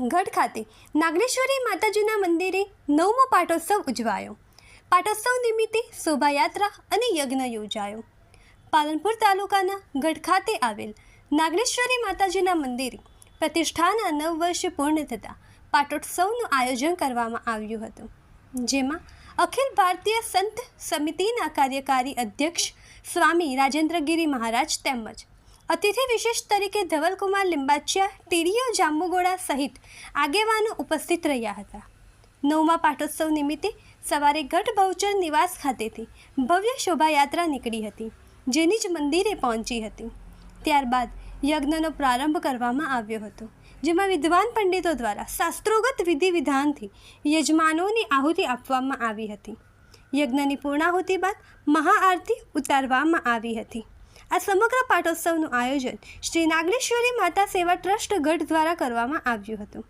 ગઢ ખાતે નાગેશ્વરી માતાજીના મંદિરે નવમો પાટોત્સવ ઉજવાયો. પાટોત્સવ નિમિત્તે શોભાયાત્રા અને યજ્ઞ યોજાયો. પાલનપુર તાલુકાના ગઢ ખાતે આવેલ નાગેશ્વરી માતાજીના મંદિરે પ્રતિષ્ઠાના નવ વર્ષ પૂર્ણ થતાં પાટોત્સવનું આયોજન કરવામાં આવ્યું હતું, જેમાં અખિલ ભારતીય સંત સમિતિના કાર્યકારી અધ્યક્ષ સ્વામી રાજેન્દ્રગીરી મહારાજ તેમજ અતિથિ વિશેષ તરીકે ધવલકુમાર લિંબાચિયા ટીરીઓ જાંબુગોડા સહિત આગેવાનો ઉપસ્થિત રહ્યા હતા. નવમા પાટોત્સવ નિમિત્તે સવારે ગઢ બહુચર નિવાસ ખાતેથી ભવ્ય શોભાયાત્રા નીકળી હતી, જેની જ મંદિરે પહોંચી હતી. ત્યારબાદ યજ્ઞનો પ્રારંભ કરવામાં આવ્યો હતો, જેમાં વિદ્વાન પંડિતો દ્વારા શાસ્ત્રોગત વિધિ વિધાનથી યજમાનોની આહુતિ આપવામાં આવી હતી. યજ્ઞની પૂર્ણાહુતિ બાદ મહાઆરતી ઉતારવામાં આવી હતી. આ સમગ્ર પાટોત્સવનું આયોજન શ્રી નાગેશ્વરી માતા સેવા ટ્રસ્ટ ગઢ દ્વારા કરવામાં આવ્યું હતું,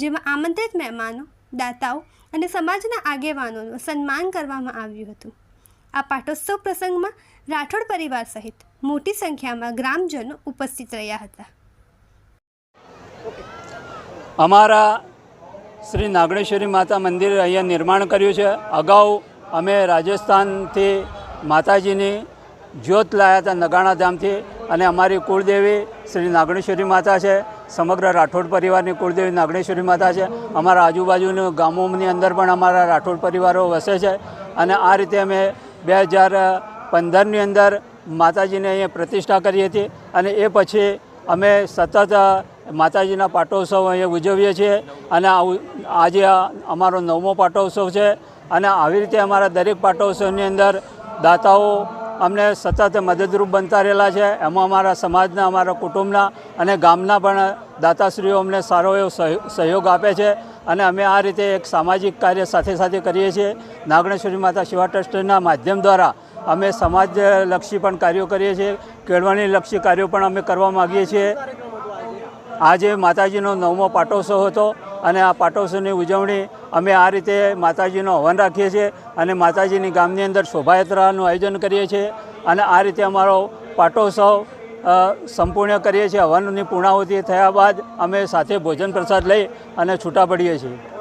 જેમાં આમંત્રિત મહેમાનો, દાતાઓ અને સમાજના આગેવાનોનું સન્માન કરવામાં આવ્યું હતું. આ પાટોત્સવ પ્રસંગમાં રાઠોડ પરિવાર સહિત મોટી સંખ્યામાં ગ્રામજનો ઉપસ્થિત રહ્યા હતા. અમારા શ્રી નાગણેશ્વરી માતા મંદિર અહીંયા નિર્માણ કર્યું છે. અગાઉ અમે રાજસ્થાનથી માતાજીની જ્યોત લાયા હતા નગાણા ધામથી અને અમારી કુળદેવી શ્રી નાગણેશ્વરી માતા છે. સમગ્ર રાઠોડ પરિવારની કુળદેવી નાગણેશ્વરી માતા છે. અમારા આજુબાજુના ગામોની અંદર પણ અમારા રાઠોડ પરિવારો વસે છે. અને આ રીતે અમે બે હજાર પંદરની અંદર માતાજીને અહીંયા પ્રતિષ્ઠા કરી હતી અને એ પછી અમે સતત માતાજીના પાટોત્સવ અહીંયા ઉજવીએ છીએ અને આજે અમારો નવમો પાટોત્સવ છે. અને આવી રીતે અમારા દરેક પાટોત્સવની અંદર દાતાઓ અમને સતત મદદરૂપ બનતા રહેલા છે. એમાં અમારા સમાજના, અમારા કુટુંબના અને ગામના પણ દાતાશ્રીઓ અમને સારો એવો સહયો- સહયોગ આપે છે અને અમે આ રીતે એક સામાજિક કાર્ય સાથે સાથે કરીએ છીએ. નાગણેશ્વરી માતા શિવા ટ્રસ્ટના માધ્યમ દ્વારા અમે સમાજલક્ષી પણ કાર્યો કરીએ છીએ. કેળવણીલક્ષી કાર્યો પણ અમે કરવા માગીએ છીએ. આજે માતાજીનો નવમો પાટોત્સવ હતો. અને આ પાટોત્સવની ઉજવણી અમે આ રીતે માતાજીનો હવન રાખીએ છીએ અને માતાજીની ગામની અંદર શોભાયાત્રાનું આયોજન કરીએ છીએ અને આ રીતે અમારો પાટોત્સવ સંપૂર્ણ કરીએ છીએ. હવનની પૂર્ણાહુતિ થયા બાદ અમે સાથે ભોજન પ્રસાદ લઈ અને છૂટા પડીએ છીએ.